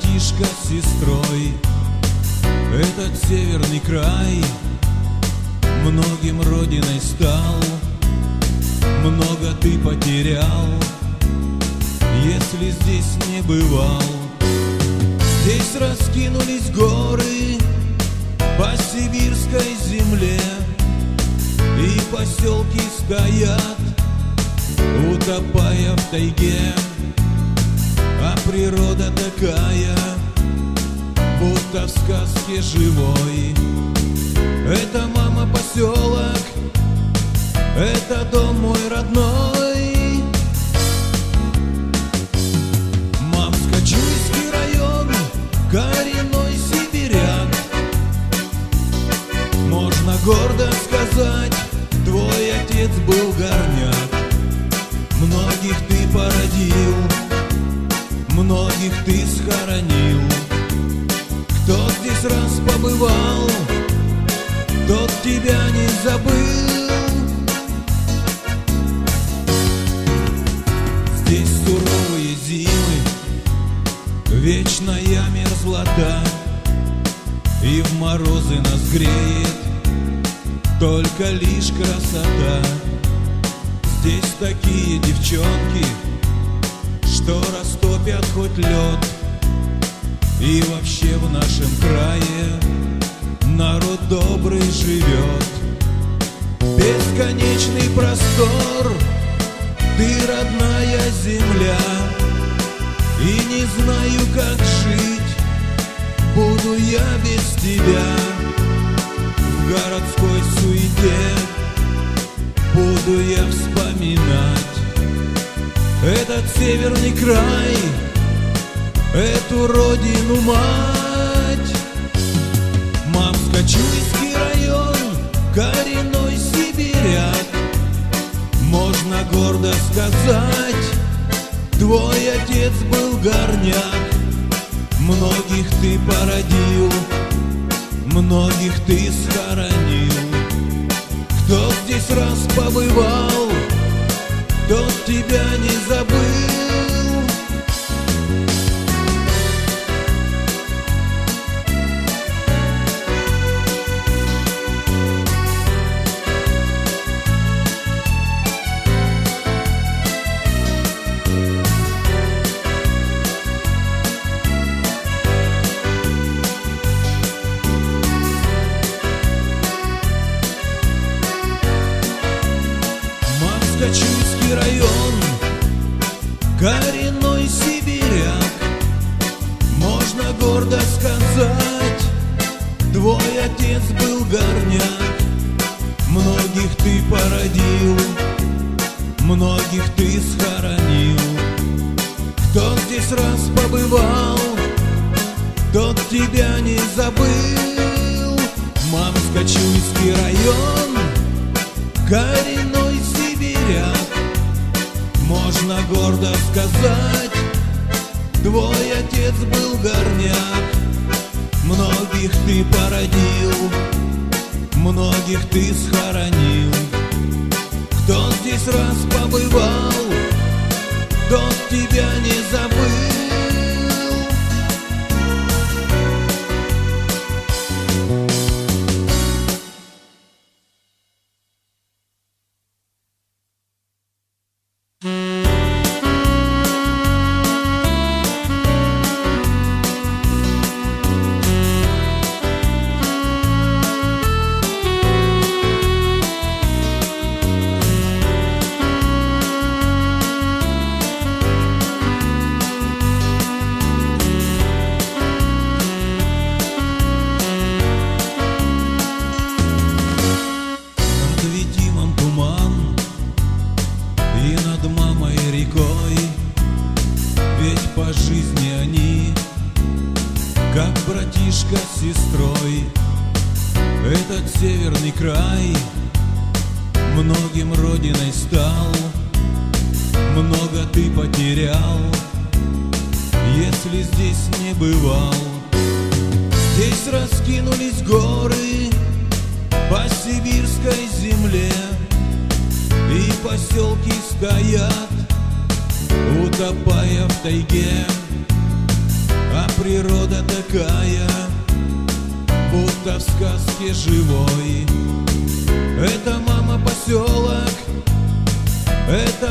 братишка с сестрой. Этот северный край Многим родиной стал. Много ты потерял Если здесь не бывал. Здесь раскинулись горы По сибирской земле И поселки стоят Утопая в тайге природа такая, будто в сказке живой. Это мама поселок, это дом мой родной. Мамскочуйский район, коренной сибиряк. Можно гордо сказать, твой отец был горняк. Многих ты породил, многих ты схоронил. Кто здесь раз побывал, тот тебя не забыл. Здесь суровые зимы, вечная мерзлота, И в морозы нас греет только лишь красота. Здесь такие девчонки, что растопят хоть лед. И вообще в нашем крае народ добрый живет. Бесконечный простор, ты родная земля. И не знаю, как жить, буду я без тебя. В городской суете буду я вспоминать этот северный край, эту родину мать. Мамскочуйский район, коренной сибиряк, можно гордо сказать, твой отец был горняк, многих ты породил, многих ты схоронил. Кто здесь раз побывал, тот тебя не забыл. Мамскочуйский район, коренной сибиряк, можно гордо сказать, твой отец был горняк, многих ты породил, многих ты схоронил. Кто здесь раз побывал, тот тебя не забыл. Мамскочуйский район, коренной сибиряк Можно гордо сказать, твой отец был горняк. Многих ты породил, многих ты схоронил. Кто здесь раз побывал, тот тебя не забыл братишка с сестрой. Этот северный край Многим родиной стал. Много ты потерял Если здесь не бывал. Здесь раскинулись горы по сибирской земле И поселки стоят, утопая в тайге. А природа такая, будто в сказке живой. Это мама поселок, это